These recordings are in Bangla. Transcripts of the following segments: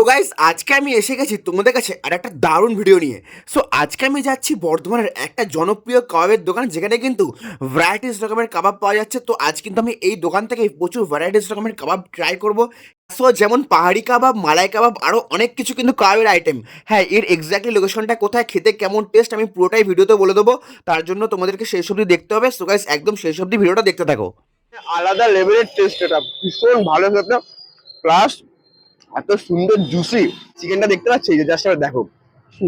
তো গাইস আজকে আমি এসে গেছি তোমাদের কাছে আর একটা দারুণ ভিডিও নিয়ে। সো আজকে আমি যাচ্ছি বর্ধমানের একটা জনপ্রিয় কাবাবের দোকান, যেখানে কিন্তু ভ্যারাইটিস রকমের কাবাব পাওয়া যাচ্ছে। তো আজ কিন্তু আমি এই দোকান থেকে প্রচুর ভ্যারাইটিস রকমের কাবাব ট্রাই করব। সো যেমন পাহাড়ি কাবাব, মালাই কাবাব আরও অনেক কিছু কিন্তু কাবাবের আইটেম হ্যাঁ এর এক্স্যাক্টলি লোকেশনটা কোথায়, খেতে কেমন টেস্ট আমি পুরোটাই ভিডিওতে বলে দেবো। তার জন্য তোমাদেরকে শেষ অবধি দেখতে হবে। সো গাইস একদম শেষ অবধি ভিডিওটা দেখতে থাকো। আলাদা লেভেলের টেস্ট এটা। ভীষণ ভালো প্লাস এত সুন্দর জুসি চিকেনটা দেখতে পাচ্ছি? যে জাস্ট দেখো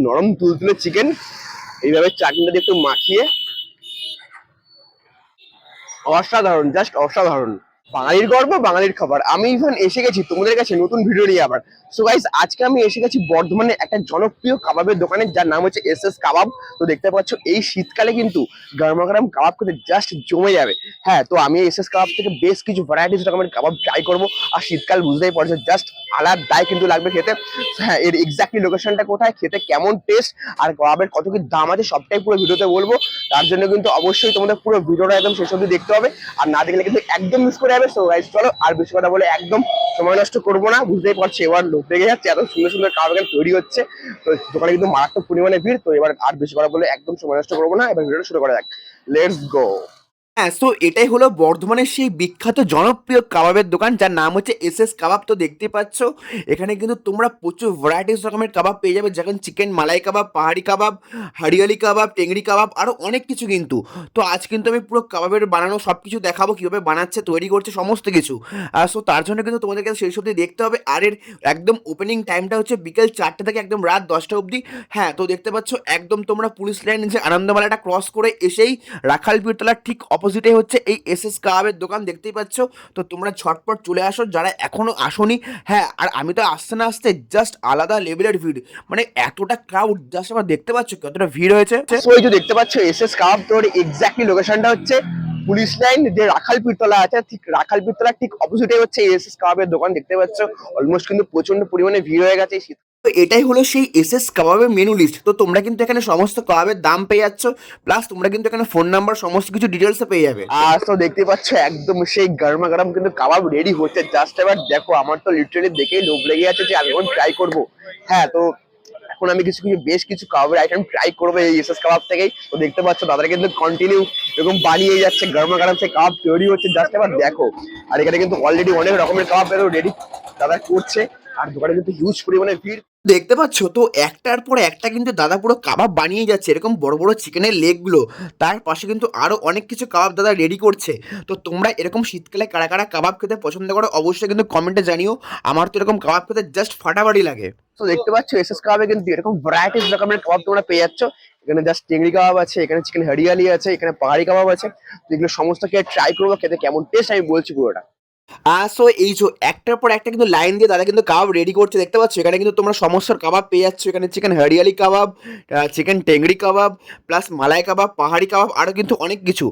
নরম নরম তুলতুলে চিকেন এইভাবে চাটনিটা দিয়ে একটু মাখিয়ে, অসাধারণ জাস্ট অসাধারণ। বাঙালির গর্ব, বাঙালির খাবার। আমি ইভেন এসে গেছি তোমাদের কাছে নতুন ভিডিও নিয়ে আবার। সো গাইস আজকে আমি এসে গেছি বর্ধমানে একটা জনপ্রিয় কাবাবের দোকানে, যার নাম হচ্ছে এস এস কাবাব। তো দেখতে পাচ্ছ, এই শীতকালে কিন্তু গরমা গরম কাবাব খেতে জাস্ট জমে যাবে। হ্যাঁ তো আমি এস এস কাবাব থেকে বেশ কিছু ভ্যারাইটিস রকমের কাবাব ট্রাই করব। আর শীতকাল বুঝতেই পারছ জাস্ট আলাদাই কিন্তু লাগবে খেতে। হ্যাঁ এর এক্স্যাক্টলি লোকেশনটা কোথায়, খেতে কেমন টেস্ট আর কাবাবের কত কি দাম আছে, সবটাই পুরো ভিডিওতে বলব। তার জন্য কিন্তু অবশ্যই তোমাদের পুরো ভিডিওটা একদম শেষ অবধি দেখতে হবে। আর না দেখলে কিন্তু একদম মিস করে যাবে সো গাইস চলো আর বেশি কথা বলে একদম সময় নষ্ট করব না, বুঝতেই পারছি, এবার লোক দেখে যাচ্ছে, এত সুন্দর সুন্দর কাবাব এখানে তৈরি হচ্ছে, তো দোকানে কিন্তু মারাত্মক পরিমাণে ভিড়, তো এবার আর বেশি কথা বলে একদম সময় নষ্ট করব না, এবার ভিডিওটা শুরু করা যাক লেটস গো হ্যাঁ সো এটাই হলো বর্ধমানের সেই বিখ্যাত জনপ্রিয় কাবাবের দোকান, যার নাম হচ্ছে এস এস কাবাব। তো দেখতে পাচ্ছ, এখানে কিন্তু তোমরা প্রচুর ভ্যারাইটিস রকমের কাবাব পেয়ে যাবে, যেমন চিকেন মালাই কাবাব, পাহাড়ি কাবাব, হারিয়ালি কাবাব, টেংরি কাবাব আরও অনেক কিছু কিন্তু। তো আজ কিন্তু আমি পুরো কাবাবের বানানো সব কিছু দেখাবো, কীভাবে বানাচ্ছে, তৈরি করছে, সমস্ত কিছু। আর সো তার জন্য কিন্তু তোমাদেরকে সেই সবজি দেখতে হবে। আর এর একদম ওপেনিং টাইমটা হচ্ছে বিকেল চারটে থেকে একদম রাত দশটা অবধি। হ্যাঁ তো দেখতে পাচ্ছ, একদম তোমরা পুলিশ লাইন যে আনন্দমালাটা ক্রস করে এসেই রাখাল পীরতলার ঠিক অপোজিটে হচ্ছে এই এস এস কাবাবের দোকান, দেখতেই পাচ্ছ? তো তোমরা ঝটপট চলে আসো, যারা এখনও আসোনি হ্যাঁ আর আমি তো আসতে না আসতে জাস্ট আলাদা লেভেলের ভিড়। মানে এতটা ক্রাউড জাস্ট আমার দেখতে পাচ্ছ কতটা ভিড় হয়েছে? এই যে দেখতে পাচ্ছ এস এস কাবাব তোর এক্স্যাক্টলি লোকেশনটা হচ্ছে পুলিশ লাইন যে রাখাল পীরতলা আছে, ঠিক রাখাল পীরতলার ঠিক অপোজিটে হচ্ছে এস এস কাবাবের দোকান, দেখতে পাচ্ছ? অলমোস্ট কিন্তু প্রচণ্ড পরিমাণে ভিড় হয়ে গেছে শীত তো এটাই হলো সেই এস এস কাবাবের মেনু লিস্ট তো তোমরা কিন্তু এখানে সমস্ত কাবাবের দাম পেয়ে যাচ্ছ প্লাস তোমরা কিন্তু এখানে ফোন নাম্বার সমস্ত কিছু ডিটেলসে পেয়ে যাবে। আর তো দেখতে পাচ্ছ, একদম সেই গরমা গরম কিন্তু কাবাব রেডি হচ্ছে। জাস্ট এবার দেখো, আমার তো লিটারেলি দেখেই লোভ লেগে আছে যে আমি এখন ট্রাই করব। হ্যাঁ তো এখন আমি কিছু কিছু, বেশ কিছু কাবাবের আইটেম ট্রাই করব এই এসএস কাবাব থেকেই। তো দেখতে পাচ্ছ, দাদারা কিন্তু কন্টিনিউ এরকম বানিয়ে যাচ্ছে, গরমা গরম সেই কাবাব তৈরি হচ্ছে। জাস্ট এবার দেখো, আর এখানে কিন্তু অলরেডি অনেক রকমের কাবাব রেডি দাদা করছে। আর দোকানে কিন্তু হিউজ পরিমাণে ভিড়। দেখতে পাচ্ছ তো একটার পর একটা কিন্তু দাদা পুরো কাবাব বানিয়ে যাচ্ছে এরকম বড় বড় চিকেনের লেগগুলো তার পাশে কিন্তু আরও অনেক কিছু কাবাব দাদা রেডি করছে। তো তোমরা এরকম শীতকালে কারা কারা কাবাব খেতে পছন্দ করো অবশ্যই কিন্তু কমেন্টে জানিও। আমার তো এরকম কাবাব খেতে জাস্ট ফাটাফাটি লাগে। তো দেখতে পাচ্ছ এসএস কাবাবে কিন্তু এরকম ভ্যারাইটিস রকমের কাবাব তোমরা পেয়ে যাচ্ছ। এখানে জাস্ট চিংড়ি কাবাব আছে এখানে চিকেন হরিয়ালি আছে এখানে পাহাড়ি কাবাব আছে। এগুলো সমস্ত খেয়ে ট্রাই করব খেতে কেমন টেস্ট আমি বলছি পুরোটা। সো এই যে একটার পর একটা কিন্তু লাইন দিয়ে দাদা কিন্তু কাবাব রেডি করছে। দেখতে পাচ্ছ, এখানে কিন্তু তোমরা সমস্যার কাবাব পেয়ে যাচ্ছ। এখানে chicken hariyali kebab chicken tangri kebab plus malai kebab, pahadi kebab আরও কিন্তু অনেক কিছু।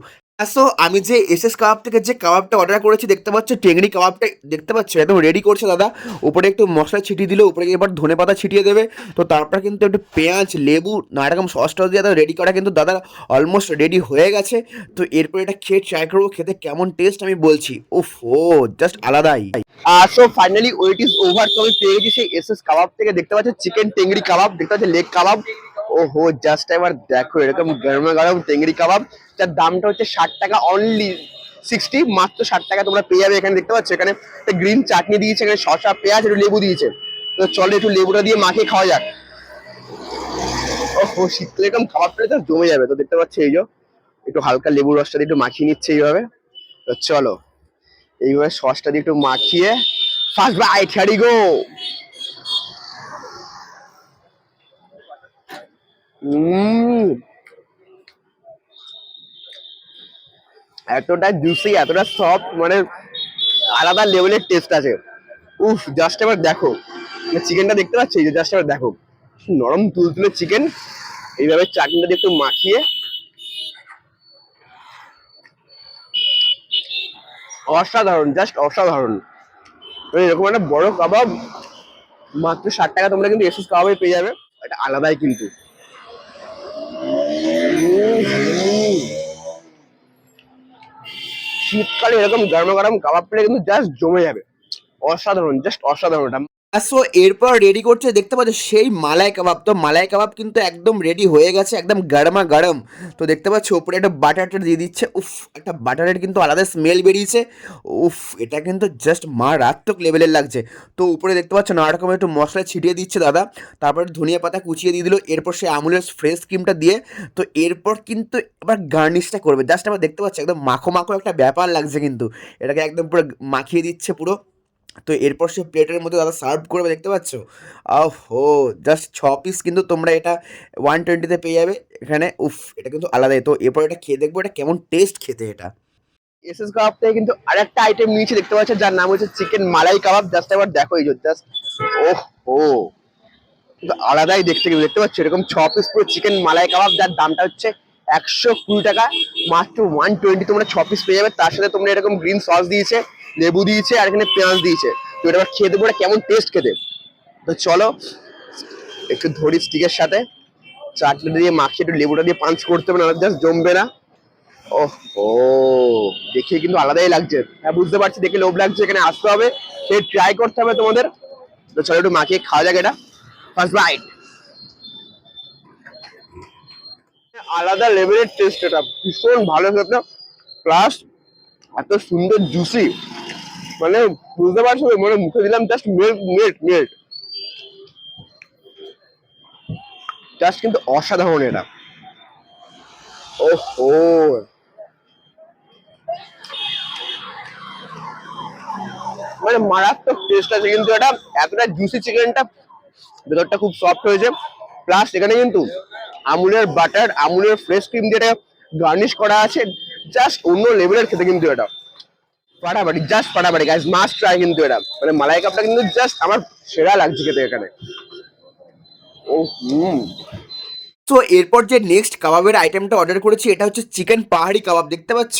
সো আমি যে এস এস কাবাব থেকে যে কাবাবটা অর্ডার করেছি, দেখতে পাচ্ছ টেংরি কাবাবটা দেখতে পাচ্ছ, একদম রেডি করছে দাদা। উপরে একটু মশলা ছিটিয়ে দিলে, উপরে এবার ধনে পাতা ছিটিয়ে দেবে। তো তারপর কিন্তু একটু পেঁয়াজ, লেবু নানা রকম সস টস দিয়ে রেডি করা কিন্তু দাদা অলমোস্ট রেডি হয়ে গেছে। তো এরপর এটা খেয়ে ট্রাই করব, খেতে কেমন টেস্ট আমি বলছি। ও জাস্ট আলাদাই। So finally wait is over তো আমি পেয়ে গেছি সেই এস কাবাব থেকে। দেখতে পাচ্ছ চিকেন টেংরি কাবাব দেখতে পাচ্ছ লেগ কাবাব ওহো জাস্ট এবার দেখো, এরকম গরমা গরম টেংরি কাবাব, যার দামটা হচ্ছে ষাট টাকা অনলি সিক্সটি মাত্র ষাট টাকা তোমরা পেয়ে যাবে এখানে, দেখতে পাচ্ছ? এখানে একটা গ্রিন চাটনি দিয়েছে, এখানে শসা, পেঁয়াজ, একটু লেবু দিয়েছে। তো চলো একটু লেবুটা দিয়ে মাখিয়ে খাওয়া যাক। ওহো, শীতকালে এরকম খাবার পেলে তো জমে যাবে, তো দেখতে পাচ্ছ এই যে, একটু হালকা লেবুর রসটা দিয়ে একটু মাখিয়ে নিচ্ছে এইভাবে। তো চলো, এইভাবে সসটা দিয়ে একটু মাখিয়ে ফার্স্ট বাইট হিয়ার গো এতটা জুসি এতটা সফট মানে আলাদা লেভেলের টেস্ট আছে। উফ জাস্ট এবার দেখো। চিকেনটা দেখতে পাচ্ছি? যে জাস্ট এবার দেখো। নরম তুলতুলে চিকেন এইভাবে চাটনিটা দিয়ে একটু মাখিয়ে। অসাধারণ জাস্ট অসাধারণ। মানে এরকম একটা বড় কাবাব, মাত্র ষাট টাকা তোমরা কিন্তু এসএস কাবাবে পেয়ে যাবে। এটা আলাদাই কিন্তু। শীতকালে এরকম গরম গরম কাবাব পেলে কিন্তু জাস্ট জমে যাবে। অসাধারণ জাস্ট অসাধারণ। সো এরপর রেডি করছে, দেখতে পাচ্ছ সেই মালাই কাবাব। তো মালাই কাবাব কিন্তু একদম রেডি হয়ে গেছে, একদম গরমা গরম তো দেখতে পাচ্ছ, উপরে একটা বাটারটা দিয়ে দিচ্ছে। উফ, একটা বাটারের কিন্তু আলাদা স্মেল বেরিয়েছে। উফ, এটা কিন্তু জাস্ট মারাত্মক লেভেলের লাগছে। তো উপরে দেখতে পাচ্ছ নানা রকমের একটু মশলা ছিটিয়ে দিচ্ছে দাদা। তারপরে ধনিয়া পাতা কুচিয়ে দিয়ে দিল। এরপর সে আমুলের ফ্রেশ ক্রিমটা দিয়ে, তো এরপর কিন্তু এবার গার্নিশটা করবে। জাস্ট আবার দেখতে পাচ্ছ, একদম মাখো মাখো একটা ব্যাপার লাগছে কিন্তু। এটাকে একদম পুরো মাখিয়ে দিচ্ছে পুরো। তো এরপর সে প্লেটের মধ্যে দাদা সার্ভ করবে, দেখতে পাচ্ছ? ও জাস্ট ছ পিস কিন্তু তোমরা এটা ওয়ান টোয়েন্টিতে পেয়ে যাবে। এখানে, উফ, এটা কিন্তু আলাদাই। তো এরপর এটা খেয়ে দেখব, এটা কেমন টেস্ট খেতে এটা। এসএস কাবাব থেকে কিন্তু আরেকটা আইটেম নিয়েছি, দেখতে পাচ্ছ? যার নাম হচ্ছে চিকেন মালাই কাবাব। জাস্ট একবার দেখো এই জাস্ট ওহ। ও আলাদাই দেখতে কিন্তু, দেখতে পাচ্ছ? এরকম ছ পিস পুরো চিকেন মালাই কাবাব, যার দামটা হচ্ছে একশো কুড়ি টাকা। মাত্র ওয়ান টোয়েন্টি তোমরা ছ পিস পেয়ে যাবে। তার সাথে তোমরা এরকম গ্রিন সস দিয়েছে। লেবু দিয়েছে আর এখানে পেঁয়াজ দিয়েছে। তো এটা এবার খেয়ে দেবো, এটা কেমন টেস্ট খেতে? তো চলো, একটু ধরি স্টিকের সাথে। চাটনি দিয়ে মাখিয়ে একটু লেবুটা দিয়ে পাঞ্চ করতে হবে না জাস্ট জমবে না। ওহ, ও, দেখে কিন্তু আলাদাই লাগছে। হ্যাঁ বুঝতে পারছি, দেখে লোভ লাগছে, এখানে আসতে হবে। সে ট্রাই করতে হবে তোমাদের। তো চলো একটু মাখিয়ে খাওয়া যাক এটা। ফার্স্ট বাইট আলাদা লেভেলের টেস্ট এটা ভীষণ ভালো প্লাস এত সুন্দর জুসি মানে বুঝতে পারছ মানে মুখে দিলাম just melt melt melt just কিন্তু অসাধারণ এটা। ওহো। মানে মারাত্মক টেস্ট আছে কিন্তু এটা। এতটা জুসি চিকেনটা ভেতরটা খুব সফট হয়েছে। প্লাস এখানে কিন্তু আমুলের বাটার আমুলের ফ্রেশ ক্রিম দিয়ে গার্নিশ করা আছে। জাস্ট অন্য লেভেলের খেতে কিন্তু এটা। ফাটাফাটি জাস্ট ফাটাফাটি গাইজ মাস্ট ট্রাই কিন্তু এটা। মানে মালাই কাপটা কিন্তু জাস্ট আমার সেরা লাগছে খেতে এখানে। ও হুম। তো এরপর যে নেক্সট কাবাবের আইটেমটা অর্ডার করেছি, এটা হচ্ছে চিকেন পাহাড়ি কাবাব, দেখতে পাচ্ছ?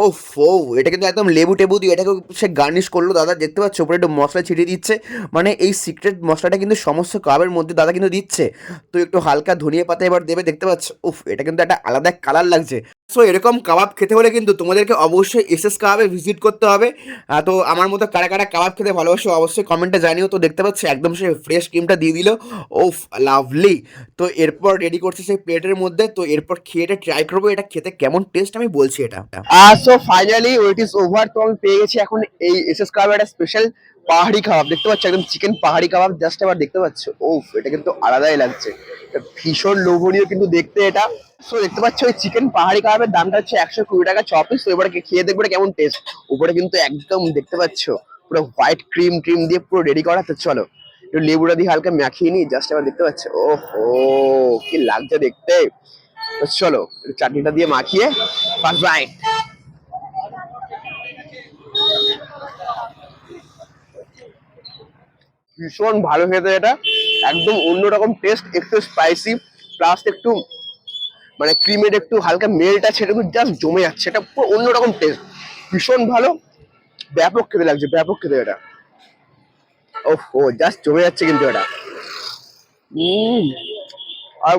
ও ফো এটা কিন্তু একদম লেবু টেবু দিয়ে এটাকে সে গার্নিশ করল, দাদা, দেখতে পাচ্ছ? ওপরে একটু মশলা ছিটিয়ে দিচ্ছে। মানে এই সিক্রেট মশলাটা কিন্তু সমস্ত কাবাবের মধ্যে দাদা কিন্তু দিচ্ছে। তো একটু হালকা ধনিয়া পাতা এবার দেবে, দেখতে পাচ্ছ? উফ এটা কিন্তু একটা আলাদা কালার লাগছে। সো এরকম কাবাব খেতে হলে কিন্তু তোমাদেরকে অবশ্যই এস এস কাবাবে ভিজিট করতে হবে। তো আমার মতো কারা কারা কাবাব খেতে ভালোবাসো অবশ্যই কমেন্টে জানিও। তো দেখতে পাচ্ছি একদম সে ফ্রেশ ক্রিমটা দিয়ে দিল। ওফ লাভলি তো এরপর রেডি করছে সেই প্লেটের মধ্যে। তো এরপর খেয়ে এটা ট্রাই করব। এটা খেতে কেমন টেস্ট আমি বলছি এটা। So finally wait is over তো আমি পেয়ে গেছি এখন এই এস এস কাবাবের একটা স্পেশাল পাহাড়ি কাবাব। দেখতে পাচ্ছ একদম চিকেন পাহাড়ি কাবাব। জাস্ট আবার দেখতে পাচ্ছ ওফ এটা কিন্তু আলাদাই লাগছে। ভীষণ লোভনীয় কিন্তু দেখতে এটা। সো দেখতে পাচ্ছ ওই চিকেন পাহাড়ি কাবাবের দামটা হচ্ছে একশো কুড়ি টাকা, ছ পিস তো এবারে খেয়ে দেখব কেমন টেস্ট উপরে কিন্তু একদম দেখতে পাচ্ছ, পুরো হোয়াইট ক্রিম ক্রিম দিয়ে পুরো রেডি করা। তো চলো, একটু লেবুটা দিয়ে হালকা মাখিয়ে নিই জাস্ট আবার দেখতে পাচ্ছ ও হো কি লাগছে দেখতে। তো চলো চাটনিটা দিয়ে মাখিয়ে ফার্স্ট বাইট ভীষণ ভালো খেতে এটা। একদম অন্যরকম টেস্ট একটু স্পাইসি প্লাস একটু মানে ক্রিমের একটু হালকা মেল্ট আছে এটা জাস্ট জমে যাচ্ছে, এটা পুরো অন্যরকম টেস্ট ভীষণ ভালো। ব্যাপক খেতে লাগছে, ব্যাপক খেতে এটা। ও জাস্ট জমে যাচ্ছে কিন্তু এটা। আর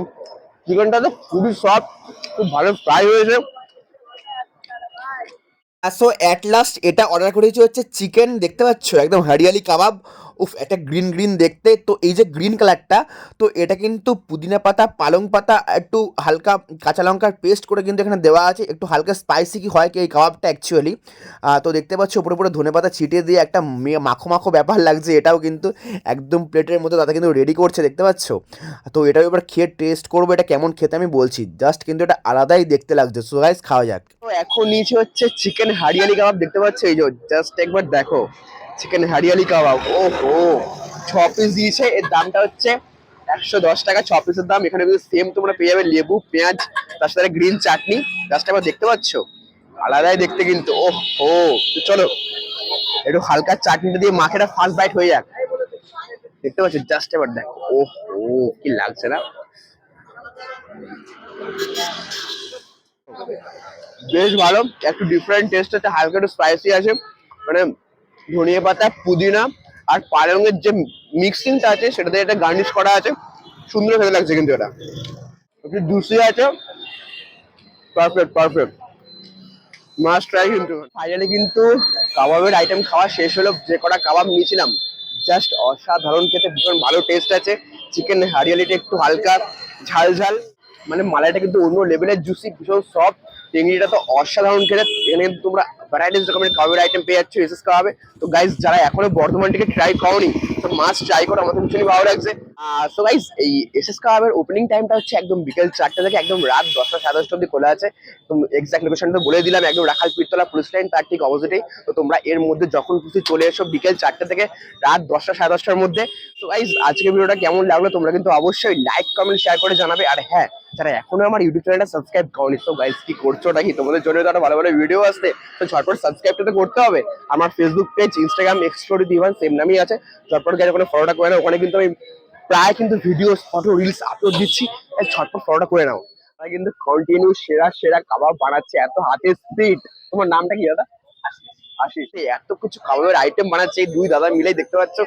চিকেনটা তো খুবই সফট খুব ভালো ফ্রাই হয়েছে। সো অ্যাট লাস্ট এটা অর্ডার করেছি হচ্ছে চিকেন দেখতে পাচ্ছ? একদম হরিয়ালি কাবাব। উফ একটা গ্রিন গ্রিন দেখতে। তো এই যে গ্রিন কালারটা তো এটা কিন্তু পুদিনা পাতা, পালং পাতা, একটু হালকা কাঁচা লঙ্কার পেস্ট করে কিন্তু এখানে দেওয়া আছে। একটু হালকা স্পাইসি কি হয় কি এই কাবাবটা অ্যাকচুয়ালি তো দেখতে পাচ্ছ, উপরে উপরে ধনে পাতা ছিটিয়ে দিয়ে একটা মাখো মাখো ব্যাপার লাগছে। এটাও কিন্তু একদম প্লেটের মতো তাতে কিন্তু রেডি করছে, দেখতে পাচ্ছ? তো এটাও এবার খেয়ে টেস্ট করব, এটা কেমন খেতে আমি বলছি। জাস্ট কিন্তু এটা আলাদাই দেখতে লাগছে। সো গাইস খাওয়া যাক। তো এখন নিচে হচ্ছে চিকেন হারিয়ালি কাবাব, দেখতে পাচ্ছ? এই যে জাস্ট একবার দেখো। চিকেন হারিয়ালি কাবাব ও হো ছ পিস দিয়েছে। এর দামটা হচ্ছে একশো দশ টাকা। ছ পিসের দাম। এখানে কিন্তু সেম তোমরা পেয়ে যাবে লেবু, পেঁয়াজ, তার সাথে গ্রিন চাটনি জাস্ট একবার দেখতে পাচ্ছ? আলাদাই দেখতে কিন্তু। ও হো চলো, একটু হালকা চাটনিটা দিয়ে মাখেটা ফার্স্ট বাইট হয়ে যাক। দেখতে পাচ্ছ? জাস্ট এবার দেখ। ও হো কি লাগছে না? বেশ ভালো। একটু ডিফারেন্ট টেস্ট আছে, হালকা একটু স্পাইসি আছে। মানে ধনিয়া পাতা, পুদিনা আর পালংয়ের যে মিক্সিংটা আছে, সেটাতে এটা গার্নিশ করা আছে। সুন্দর খেতে লাগছে কিন্তু এটা। একটু জুসি আছে। পারফেক্ট পারফেক্ট মাস্ট ট্রাই কিন্তু। ফাইনালি কিন্তু কাবাবের আইটেম খাওয়া শেষ হলো। যে কটা কাবাব নিয়েছিলাম জাস্ট অসাধারণ খেতে। ভীষণ ভালো টেস্ট আছে। চিকেন হারিয়ালিটা একটু হালকা, ঝাল ঝাল। মানে মালাইটা কিন্তু অন্য লেভেলের জুসি ভীষণ সফট চিংড়িটা তো অসাধারণ খেতে। এখানে তোমরা ভ্যারাইটিস রকমের কাবাবের আইটেম পেয়ে যাচ্ছে এসএস কাবাবে তো গাইস যারা এখনও বর্ধমান থেকে ট্রাই করনি তো মাস্ট ট্রাই করো আমাকে ভীষণই ভালো লাগছে সো গাইস এই এসএস কাবাবের ওপেনিং টাইমটা হচ্ছে একদম বিকেল চারটে থেকে একদম রাত দশটা, সাড়ে দশটা অব্দি খোলা আছে। তো এক্সাক্ট লোকেশনটা বলে দিলাম, একদম রাখাল পীরতলা পুলিশ লাইন তার ঠিক অপোজিটেই তো তোমরা এর মধ্যে যখন খুশি চলে এসো বিকেল চারটে থেকে রাত দশটা, সাড়ে দশটার মধ্যে। তো গাইস আজকের ভিডিওটা কেমন লাগল তোমরা কিন্তু অবশ্যই লাইক কমেন্ট শেয়ার করে জানাবে। আর হ্যাঁ যারা এখনও আমার ইউটিউব চ্যানেলটা সাবস্ক্রাইব করনি তো গাইস কি করছ নাকি তোমাদের জন্য তো ভালো ভালো ভিডিও আসছে। তো ঝটপট সাবস্ক্রাইবটা তো করতে হবে। আমার ফেসবুক পেজ ইনস্টাগ্রাম এক্সপ্লোরি দিওয়ান সেম নামই আছে। ঝটপট গেলে ওখানে ফলোটা করে নাও, ওখানে কিন্তু আমি প্রায় কিন্তু ভিডিও ফটো রিলস আপলোড দিচ্ছি। তাই ঝটপট ফলোটা করে নাও। তাই কিন্তু কন্টিনিউ সেরা সেরা কাবাব বানাচ্ছে, এত হাতে স্পিড তোমার নামটা কি, দাদা? আশিস। এত কিছু খাবারের আইটেম বানাচ্ছে, এই দুই দাদা মিলেই দেখতে পাচ্ছ,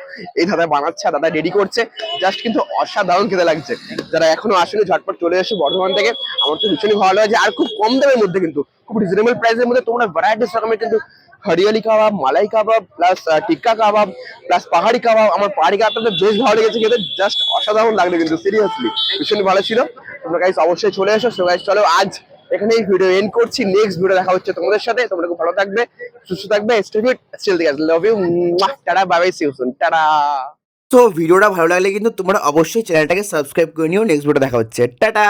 এই দাদা বানাচ্ছে দাদা রেডি করছে। জাস্ট কিন্তু অসাধারণ খেতে লাগছে। যারা এখনও আসলে ঝটপট চলে এসে বর্ধমান থেকে। আমার তো ভীষণই ভালো লাগছে। আর খুব কম দামের মধ্যে কিন্তু, খুব রিজনেবল প্রাইসের মধ্যে তোমরা ভ্যারাইটিস রকমের কিন্তু হরিয়ালি কাবাব, মালাই কাবাব প্লাস টিক্কা কাবাব প্লাস পাহাড়ি কাবাব। আমার পাহাড়ি কাবাবটা তো বেশ ভালো লেগেছে খেতে জাস্ট অসাধারণ লাগল কিন্তু সিরিয়াসলি ভীষণ ভালো ছিল। তোমরা গাইস অবশ্যই চলে এসো। সো গাইস চলো আজ এখানেই ভিডিও এন্ড করছি। নেক্সট ভিডিও দেখা হচ্ছে তোমাদের সাথে। তোমরা খুব ভালো থাকবে, সুস্থ থাকবে স্টে ফিট স্টিল দিগাস love you tata bye bye see you soon tata. তো ভিডিওটা ভালো লাগলে কিন্তু তোমরা অবশ্যই চ্যানেলটাকে সাবস্ক্রাইব করে নিও। নেক্সট ভিডিও দেখা হচ্ছে। টাটা।